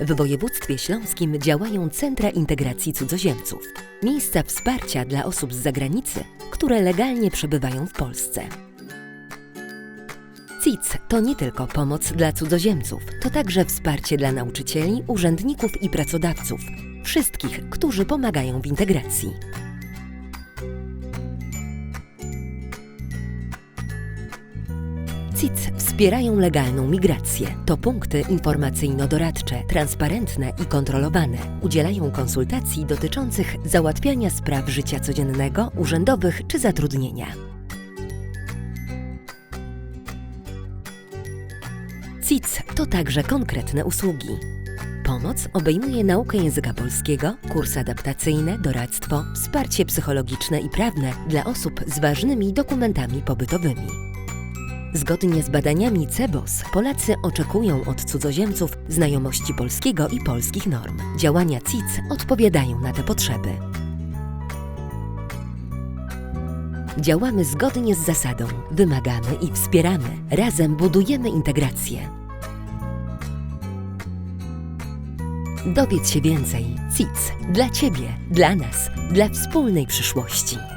W województwie śląskim działają Centra Integracji Cudzoziemców, miejsca wsparcia dla osób z zagranicy, które legalnie przebywają w Polsce. CIC to nie tylko pomoc dla cudzoziemców, to także wsparcie dla nauczycieli, urzędników i pracodawców, wszystkich, którzy pomagają w integracji. CIC wspierają legalną migrację. To punkty informacyjno-doradcze, transparentne i kontrolowane. Udzielają konsultacji dotyczących załatwiania spraw życia codziennego, urzędowych czy zatrudnienia. CIC to także konkretne usługi. Pomoc obejmuje naukę języka polskiego, kursy adaptacyjne, doradztwo, wsparcie psychologiczne i prawne dla osób z ważnymi dokumentami pobytowymi. Zgodnie z badaniami CEBOS, Polacy oczekują od cudzoziemców znajomości polskiego i polskich norm. Działania CIC odpowiadają na te potrzeby. Działamy zgodnie z zasadą wymagamy i wspieramy. Razem budujemy integrację. Dowiedz się więcej. CIC. Dla Ciebie, dla nas, dla wspólnej przyszłości.